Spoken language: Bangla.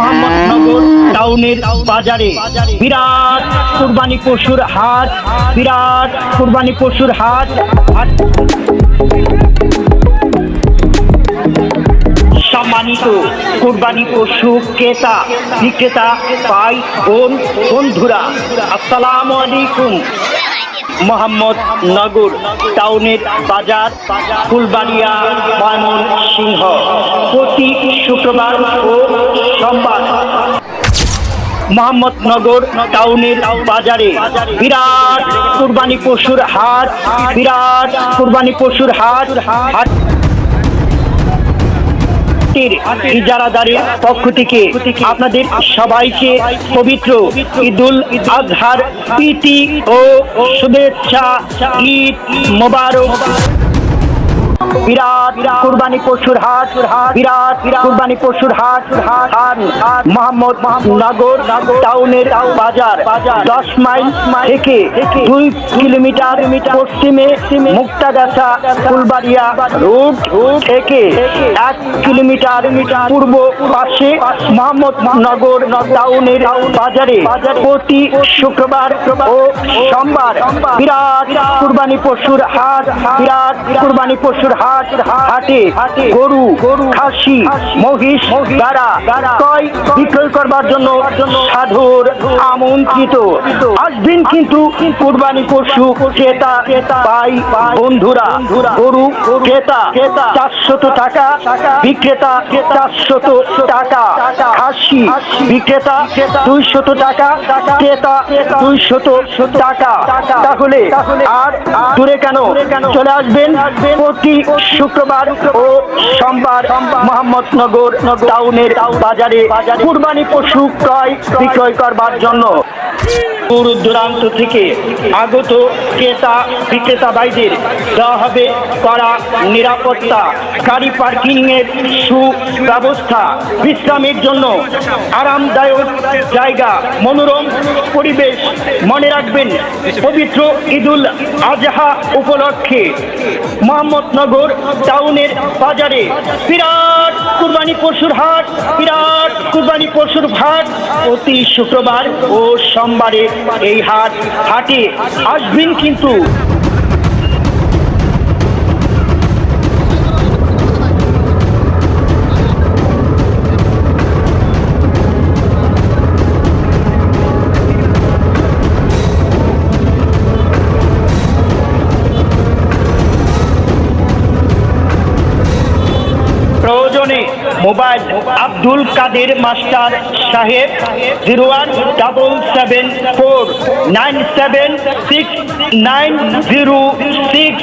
মোহাম্মদনগর টাউনের বাজারে। বিরাট কুরবানি পশুর হাট, বিরাট কুরবানি পশুর হাট। সম্মানিত কুরবানি পশু ক্রেতা, বিক্রেতা, ভাই, বোন, বন্ধুরা, আসসালামু আলাইকুম। মোহাম্মদ নগর টাউনের বাজার, ফুলবাড়িয়া ময়মন সিংহ প্রতি শুক্রবার ও সোমবার মোহাম্মদনগর টাউনের বাজারে বিরাট কুরবানি পশুর হাট, বিরাট কুরবানি পশুর হাট হাট হাটের ইজারাদারের পক্ষ থেকে আপনাদের সবাইকে পবিত্র ঈদুল আজহার প্রীতি ও শুভেচ্ছা ঈদ মোবারক। বিরাট কুরবানি পশুর হাট, বিরাট কুরবানি পশুর হাট হাট মোহাম্মদ নগর টাউনের বাজার, দশ মাইল থেকে দুই কিলোমিটার পশ্চিমে মুক্তাগাছা ফুলবাড়িয়া রোড থেকে এক কিলোমিটার পূর্ব পাশে মোহাম্মদ নগর টাউনের বাজারে প্রতি শুক্রবার ও সোমবার বিরাট কুরবানি পশুর হাট, বিরাট কুরবানি পশুর হাট গরু খাসি মহিষ দ্বারা ক্রয় বিক্রয় করবার জন্য সাধুর আমন্ত্রিত। আসবেন কিন্তু কুরবানি পশু ক্রেতা ভাই বন্ধুরা। গরু ক্রেতা চারশত টাকা বিক্রেতা চারশত টাকা। খাসি বিক্রেতা দুইশত টাকা ক্রেতা দুইশত টাকা। তাহলে আর দূরে কেন চলে আসবেন প্রতি শুক্রবার ও সোমবার মোহাম্মদনগর টাউনের বাজারে কুরবানি পশু ক্রয় বিক্রয় করবার জন্য। দূর দূরান্ত থেকে আগত ক্রেতা বিক্রেতা ভাইদের দেওয়া হবে করা নিরাপত্তা, গাড়ি পার্কিং এর সুব্যবস্থা, বিশ্রামের জন্য আরামদায়ক জায়গা, মনোরম পরিবেশ। মনে রাখবেন, পবিত্র ঈদুল আজহা উপলক্ষে মোহাম্মদনগর টাউনের বাজারে বিরাট কুরবানি পশুর হাট, বিরাট পশুর হাট প্রতি শুক্রবার ও সোমবারে এই হাট হাটে আসবেন কিন্তু মোবাইল আব্দুল কাদের মাস্টার সাহেব zero one double seven four nine seven six nine zero six